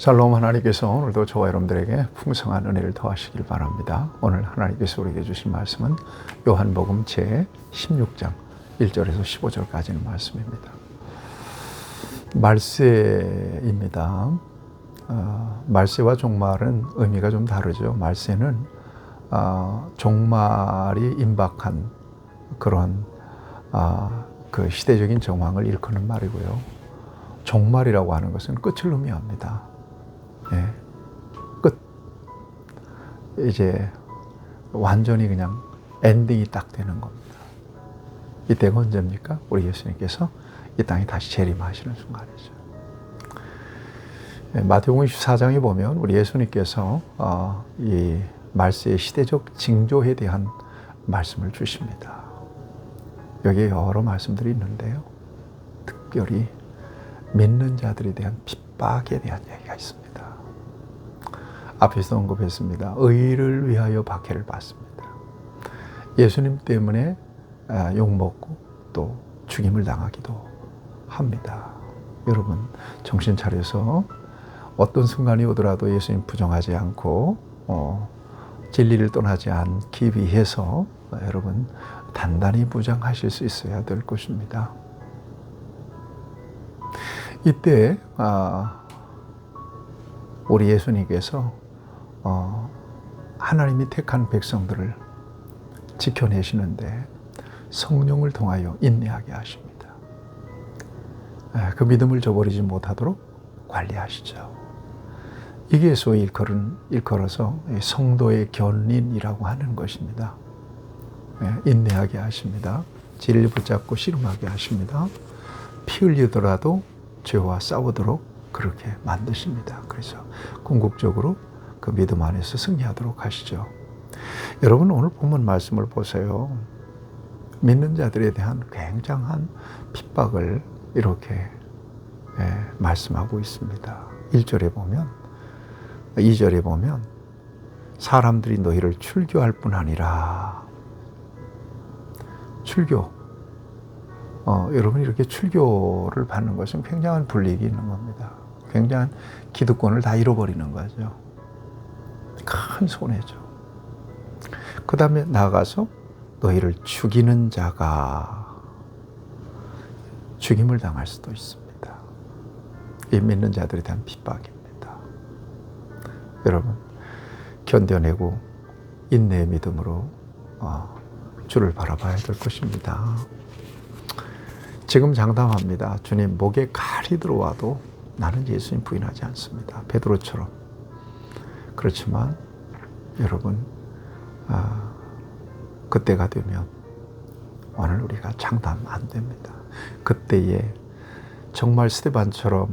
살롬 하나님께서 오늘도 저와 여러분들에게 풍성한 은혜를 더하시길 바랍니다. 오늘 하나님께서 우리에게 주신 말씀은 요한복음 제 16장 1절에서 15절까지는 말씀입니다. 말세입니다. 어, 말세와 종말은 의미가 좀 다르죠. 말세는 어, 종말이 임박한 그런 어, 그 시대적인 정황을 일컫는 말이고요. 종말이라고 하는 것은 끝을 의미합니다. 예. 끝. 이제 완전히 그냥 엔딩이 딱 되는 겁니다. 이때가 언제입니까? 우리 예수님께서 이 땅에 다시 재림하시는 순간이죠. 예, 마태복음 24장에 보면 우리 예수님께서 어, 이 말세의 시대적 징조에 대한 말씀을 주십니다. 여기에 여러 말씀들이 있는데요. 특별히 믿는 자들에 대한 핍박에 대한 얘기가 있습니다. 앞에서 언급했습니다. 의를 위하여 박해를 받습니다. 예수님 때문에 아, 욕먹고 또 죽임을 당하기도 합니다. 여러분 정신 차려서 어떤 순간이 오더라도 예수님 부정하지 않고 어, 진리를 떠나지 않기 위해서 여러분 단단히 무장하실 수 있어야 될 것입니다. 이때 아, 우리 예수님께서 어, 하나님이 택한 백성들을 지켜내시는데 성령을 통하여 인내하게 하십니다. 그 믿음을 저버리지 못하도록 관리하시죠. 이게 소위 일컬은, 일컬어서 성도의 견인이라고 하는 것입니다. 인내하게 하십니다. 진리 붙잡고 씨름하게 하십니다. 피 흘리더라도 죄와 싸우도록 그렇게 만드십니다. 그래서 궁극적으로 그 믿음 안에서 승리하도록 하시죠. 여러분 오늘 본문 말씀을 보세요. 믿는 자들에 대한 굉장한 핍박을 이렇게 예, 말씀하고 있습니다. 1절에 보면 2절에 보면 사람들이 너희를 출교할 뿐 아니라 출교 어, 여러분 이렇게 출교를 받는 것은 굉장한 불이익이 있는 겁니다. 굉장한 기득권을 다 잃어버리는 거죠. 큰 손해죠. 그 다음에 나아가서 너희를 죽이는 자가 죽임을 당할 수도 있습니다. 이 믿는 자들에 대한 핍박입니다. 여러분, 견뎌내고 인내의 믿음으로 어, 주를 바라봐야 될 것입니다. 지금 장담합니다. 주님 목에 칼이 들어와도 나는 예수님 부인하지 않습니다. 베드로처럼 그렇지만 여러분 아, 그때가 되면 오늘 우리가 장담 안 됩니다. 그때에 정말 스테반처럼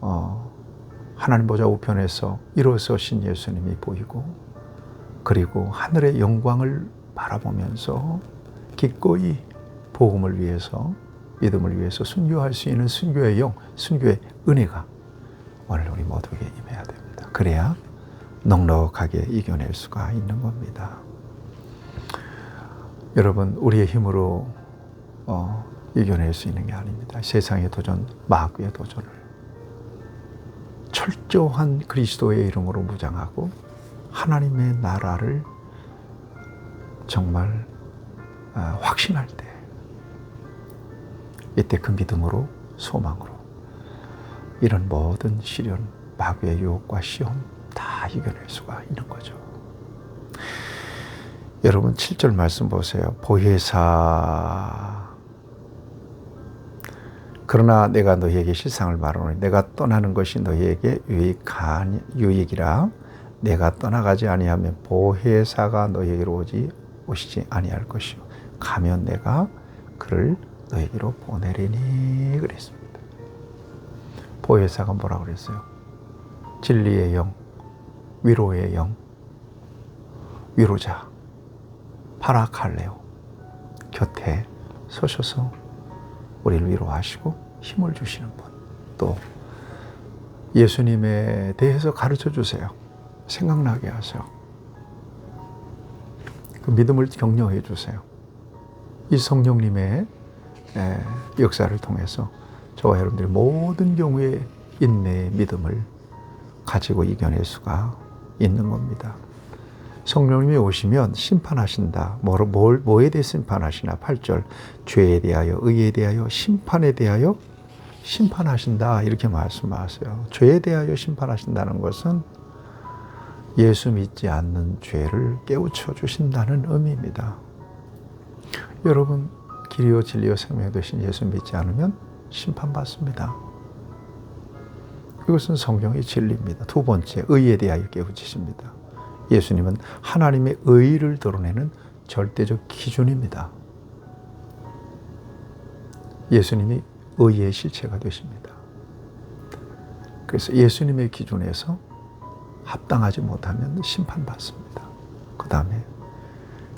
어, 하나님 보좌 우편에서 일어서신 예수님이 보이고 그리고 하늘의 영광을 바라보면서 기꺼이 복음을 위해서 믿음을 위해서 순교할 수 있는 순교의 영, 순교의 은혜가 오늘 우리 모두에게 임해야 됩니다. 그래야 넉넉하게 이겨낼 수가 있는 겁니다. 여러분, 우리의 힘으로 어, 이겨낼 수 있는 게 아닙니다. 세상의 도전, 마귀의 도전을 철저한 그리스도의 이름으로 무장하고 하나님의 나라를 정말 어, 확신할 때 이때 그 믿음으로 소망으로 이런 모든 시련, 마귀의 유혹과 시험 다 이겨낼 수가 있는 거죠. 여러분 7절 말씀 보세요. 보혜사 그러나 내가 너희에게 실상을 말하노니 내가 떠나는 것이 너희에게 유익한 유익이라 내가 떠나가지 아니하면 보혜사가 너희에게로 오지 오시지 아니할 것이요 가면 내가 그를 너희에게로 보내리니 그랬습니다. 보혜사가 뭐라 그랬어요? 진리의 영, 위로의 영, 위로자, 파라칼레오 곁에 서셔서 우리를 위로하시고 힘을 주시는 분. 또 예수님에 대해서 가르쳐 주세요. 생각나게 하세요. 그 믿음을 격려해 주세요. 이 성령님의 역사를 통해서 저와 여러분들이 모든 경우에 인내의 믿음을 가지고 이겨낼 수가 있는 겁니다. 성령님이 오시면 심판하신다. 뭐로, 뭘, 뭐에 대해 심판하시나? 8절. 죄에 대하여, 의에 대하여, 심판에 대하여 심판하신다. 이렇게 말씀하세요. 죄에 대하여 심판하신다는 것은 예수 믿지 않는 죄를 깨우쳐 주신다는 의미입니다. 여러분, 길이요 진리요 생명 되신 예수 믿지 않으면 심판받습니다. 이것은 성경의 진리입니다. 두 번째, 의에 대하여 깨우치십니다. 예수님은 하나님의 의를 드러내는 절대적 기준입니다. 예수님이 의의 실체가 되십니다. 그래서 예수님의 기준에서 합당하지 못하면 심판받습니다. 그 다음에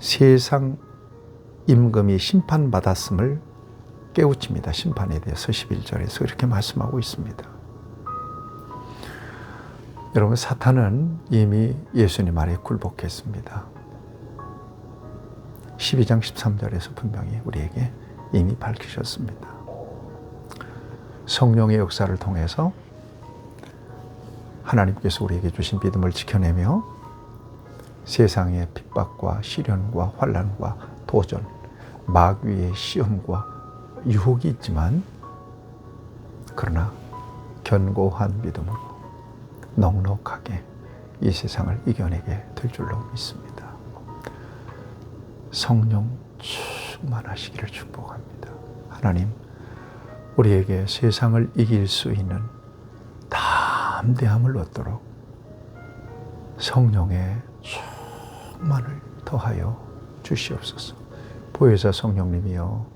세상 임금이 심판받았음을 깨우칩니다. 심판에 대해서 11절에서 이렇게 말씀하고 있습니다. 여러분, 사탄은 이미 예수님 아래 굴복했습니다. 12장 13절에서 분명히 우리에게 이미 밝히셨습니다. 성령의 역사를 통해서 하나님께서 우리에게 주신 믿음을 지켜내며 세상의 핍박과 시련과 환란과 도전, 마귀의 시험과 유혹이 있지만 그러나 견고한 믿음으로 넉넉하게 이 세상을 이겨내게 될 줄로 믿습니다. 성령 충만하시기를 축복합니다. 하나님, 우리에게 세상을 이길 수 있는 담대함을 얻도록 성령의 충만을 더하여 주시옵소서. 보혜사 성령님이여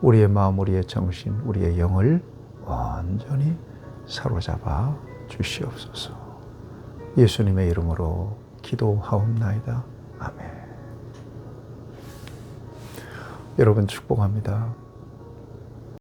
우리의 마음, 우리의 정신, 우리의 영을 완전히 사로잡아 주시옵소서. 예수님의 이름으로 기도하옵나이다. 아멘. 여러분 축복합니다.